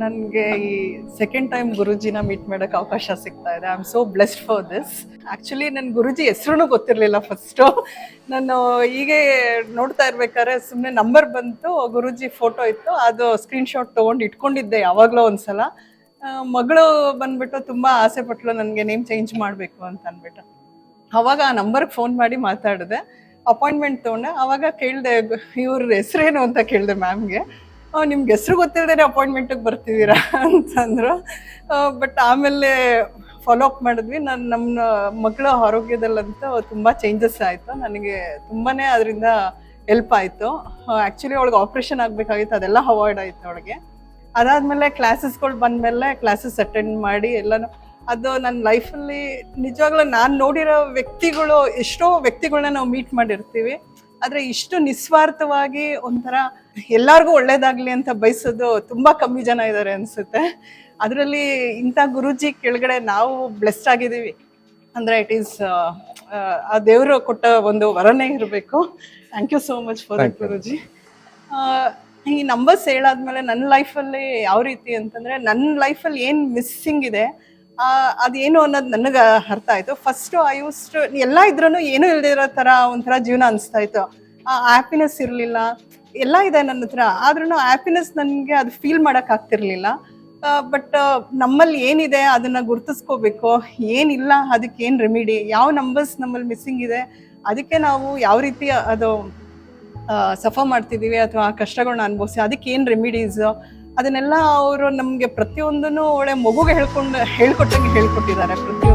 ನನಗೆ ಈ second time ಗುರುಜಿನ meet ಮಾಡೋಕೆ ಅವಕಾಶ ಸಿಗ್ತಾ ಇದೆ. I am so blessed for this actually ನನ್ನ ಗುರುಜಿ ಹೆಸರು ಗೊತ್ತಿರಲಿಲ್ಲ ಫಸ್ಟು ನಾನು ಹೀಗೆ ನೋಡ್ತಾ ಇರ್ಬೇಕಾದ್ರೆ ಸುಮ್ಮನೆ ನಂಬರ್ ಬಂತು, ಗುರುಜಿ ಫೋಟೋ ಇತ್ತು. ಅದು ಸ್ಕ್ರೀನ್ಶಾಟ್ ತೊಗೊಂಡು ಇಟ್ಕೊಂಡಿದ್ದೆ ಯಾವಾಗಲೂ ಒಂದ್ಸಲ. ಮಗಳು ಬಂದ್ಬಿಟ್ಟು ತುಂಬ ಆಸೆ ಪಟ್ಲು, ನನಗೆ ನೇಮ್ ಚೇಂಜ್ ಮಾಡಬೇಕು ಅಂತ ಅಂದ್ಬಿಟ್ಟು. ಅವಾಗ ಆ ನಂಬರ್ಗೆ ಫೋನ್ ಮಾಡಿ ಮಾತಾಡಿದೆ. ಅಪಾಯಿಂಟ್ಮೆಂಟ್ ತೊಗೊಂಡೆ. ಅವಾಗ ಕೇಳಿದೆ, ಇವ್ರ ಹೆಸರೇನು? ಅಂತ ಕೇಳಿದೆ ಮ್ಯಾಮ್ಗೆ ನಿಮ್ಗೆ ಹೆಸರು ಗೊತ್ತಿಲ್ಲದೇ ಅಪಾಯಿಂಟ್ಮೆಂಟಿಗೆ ಬರ್ತಿದ್ದೀರಾ ಅಂತಂದ್ರು. ಬಟ್ ಆಮೇಲೆ ಫಾಲೋ ಅಪ್ ಮಾಡಿದ್ವಿ. ನಾನು ನಮ್ಮ ಮಕ್ಕಳ ಆರೋಗ್ಯದಲ್ಲಂತೂ ತುಂಬ ಚೇಂಜಸ್ ಆಯಿತು. ನನಗೆ ತುಂಬಾ ಅದರಿಂದ ಹೆಲ್ಪ್ ಆಯಿತು. ಆ್ಯಕ್ಚುಲಿ ಅವಳಿಗೆ ಆಪ್ರೇಷನ್ ಆಗಬೇಕಾಗಿತ್ತು. ಅದೆಲ್ಲ ಅವಾಯ್ಡ್ ಆಯಿತು ಅವಳಿಗೆ. ಅದಾದಮೇಲೆ ಕ್ಲಾಸಸ್ಗಳು ಬಂದಮೇಲೆ ಕ್ಲಾಸಸ್ ಅಟೆಂಡ್ ಮಾಡಿ ಎಲ್ಲನೂ. ಅದು ನನ್ನ ಲೈಫಲ್ಲಿ ನಿಜವಾಗ್ಲೂ ನಾನು ನೋಡಿರೋ ವ್ಯಕ್ತಿಗಳು ಎಷ್ಟೋ ವ್ಯಕ್ತಿಗಳನ್ನ ನಾವು ಮೀಟ್ ಮಾಡಿರ್ತೀವಿ. ಆದರೆ ಇಷ್ಟು ನಿಸ್ವಾರ್ಥವಾಗಿ ಒಂಥರ ಎಲ್ಲರಿಗೂ ಒಳ್ಳೇದಾಗಲಿ ಅಂತ ಬಯಸೋದು ತುಂಬ ಕಮ್ಮಿ ಜನ ಇದ್ದಾರೆ ಅನಿಸುತ್ತೆ. ಅದರಲ್ಲಿ ಇಂಥ ಗುರುಜಿ ಕೆಳಗಡೆ ನಾವು ಬ್ಲೆಸ್ಡ್ ಆಗಿದ್ದೀವಿ. ಅಂದರೆ ಇಟ್ ಈಸ್ ಆ ದೇವರು ಕೊಟ್ಟ ಒಂದು ವರನೇ ಇರಬೇಕು. Thank you so much for guruji. ಈ ನಂಬರ್ಸ್ ಹೇಳಾದ್ಮೇಲೆ ನನ್ನ ಲೈಫಲ್ಲಿ ಯಾವ ರೀತಿ ಅಂತಂದ್ರೆ ನನ್ನ ಲೈಫಲ್ಲಿ ಏನು ಮಿಸ್ಸಿಂಗ್ ಇದೆ ಅದೇನು ಅನ್ನೋದು ನನಗೆ ಅರ್ಥ ಆಯಿತು. ಫಸ್ಟ್ ಐ ಯೂಸ್ಟ್ ಎಲ್ಲ ಇದ್ರೂ ಏನೂ ಇಲ್ಲದಿರೋ ಥರ ಒಂಥರ ಜೀವನ ಅನಿಸ್ತಾ ಇತ್ತು. ಆ ಹ್ಯಾಪಿನೆಸ್ ಇರಲಿಲ್ಲ. ಎಲ್ಲ ಇದೆ ನನ್ನ ಹತ್ರ. ಆದ್ರೂ ಹ್ಯಾಪಿನೆಸ್ ನನಗೆ ಅದು ಫೀಲ್ ಮಾಡೋಕ್ಕಾಗ್ತಿರ್ಲಿಲ್ಲ ಬಟ್ ನಮ್ಮಲ್ಲಿ ಏನಿದೆ ಅದನ್ನ ಗುರ್ತಿಸ್ಕೋಬೇಕು. ಏನಿಲ್ಲ ಅದಕ್ಕೆ ಏನು ರೆಮಿಡಿ ಯಾವ ನಂಬರ್ಸ್ ನಮ್ಮಲ್ಲಿ ಮಿಸ್ಸಿಂಗ್ ಇದೆ? ಅದಕ್ಕೆ ನಾವು ಯಾವ ರೀತಿ ಅದು ಸಫರ್ ಮಾಡ್ತಿದ್ದೀವಿ ಅಥವಾ ಆ ಕಷ್ಟಗಳನ್ನ ಅನುಭವಿಸಿ ಅದಕ್ಕೆ ಏನು ರೆಮಿಡೀಸ್ ಅದನ್ನೆಲ್ಲ ಅವರು ನಮಗೆ ಪ್ರತಿಯೊಂದನ್ನು ಒಳ್ಳೆ ಮಗುಗೆ ಹೇಳ್ಕೊಂಡು ಹೇಳ್ಕೊಟ್ಟಂಗೆ ಹೇಳ್ಕೊಟ್ಟಿದ್ದಾರೆ. ಪ್ರತಿ